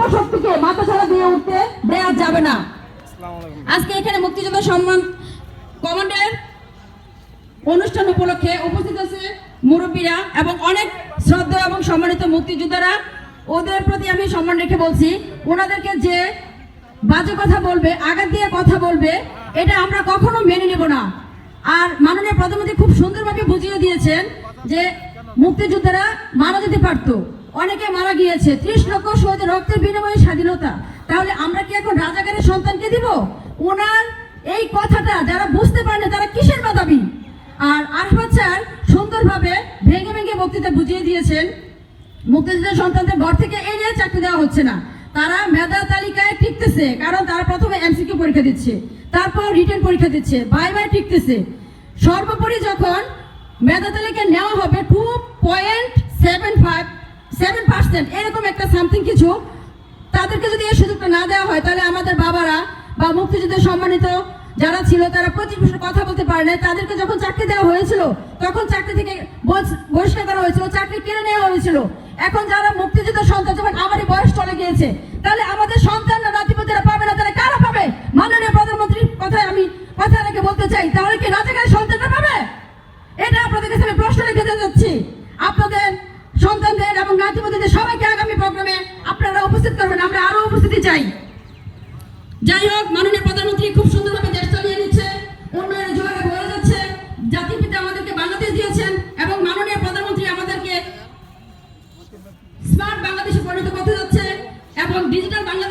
অপশক্তিকে মাথা ছাড়া দিয়ে উঠতে দেওয়া যাবে না। আজকে এখানে মুক্তিযোদ্ধা সম্মান কমান্ডের অনুষ্ঠান উপলক্ষে উপস্থিত আছে মুরব্বীরা এবং অনেক শ্রদ্ধা এবং সম্মানিত মুক্তিযোদ্ধারা। ওদের প্রতি আমি সম্মান রেখে বলছি ওনাদেরকে যে বাজে কথা বলবে আঘাত দিয়ে কথা বলবে এটা আমরা কখনো মেনে নেব না। আর মাননীয় প্রধানমন্ত্রী খুব সুন্দরভাবে বুঝিয়ে দিয়েছেন যে মুক্তিযোদ্ধারা মারা যেতে পারতো অনেকে মারা গিয়েছে। ত্রিশ লক্ষ শহীদের রক্তের বিনিময়ে স্বাধীনতা। তাহলে আমরা কি এখন রাজাকারের সন্তানকে দিব? ওনার এই কথাটা যারা বুঝতে পারে না তারা কিসের মেধাবী আর আরফাত স্যার সুন্দরভাবে ভেঙে ভেঙে বক্তৃতা বুঝিয়ে দিয়েছেন। মুক্তিযুদ্ধের সন্তানদের ঘর থেকে এড়িয়ে চাকরি দেওয়া হচ্ছে না। তারা মেধা তালিকায় টিকতেছে, কারণ তারা প্রথমে এমসিকিউ পরীক্ষা দিচ্ছে, তারপর রিটার্ন পরীক্ষা দিচ্ছে, বাই বাই টিকতেছে। সর্বোপরি যখন মেধা তালিকায় নেওয়া হবে টু পয়েন্ট সেভেন পার্সেন্ট এরকম একটা সামথিং কিছু তাদেরকে যদি এই সুযোগটা না দেওয়া হয়, তাহলে আমাদের বাবারা বা মুক্তিযুদ্ধের সম্মানিত যারা ছিল, তারা পঁচিশ বছর কথা বলতে পারে না। তাদেরকে যখন চাকরি দেওয়া হয়েছিল, তখন চাকরি থেকে বহিষ- বহিষ্কার করা হয়েছিল, চাকরি কেড়ে নেওয়া হয়েছিল। এখন যারা মুক্তিযুদ্ধ সন্তান যখন আমারই বয়স চলে গিয়েছে, তাহলে আমাদের সন্তানরা নাতিপতিরা পাবে না, তাহলে কারা পাবে? মাননীয় প্রধানমন্ত্রীর কথায় আমি কথা রেখে বলতে চাই, তাহলে কি রাজাকারের সন্তানরা ইতিমধ্যে সবাইকে আগামী প্রোগ্রামে আপনারা উপস্থিত করবেন, আমরা আরও উপস্থিতি চাই। যাই হোক, মাননীয় প্রধানমন্ত্রী খুব সুন্দরভাবে দেশ চালিয়ে নিচ্ছে, উন্নয়নের জোয়ারে বয়ে যাচ্ছে জাতির পিতা আমাদেরকে বাংলাদেশ দিয়েছেন, এবং মাননীয় প্রধানমন্ত্রী আমাদেরকে স্মার্ট বাংলাদেশে পরিণত করতে যাচ্ছে, এবং ডিজিটাল বাংলাদেশ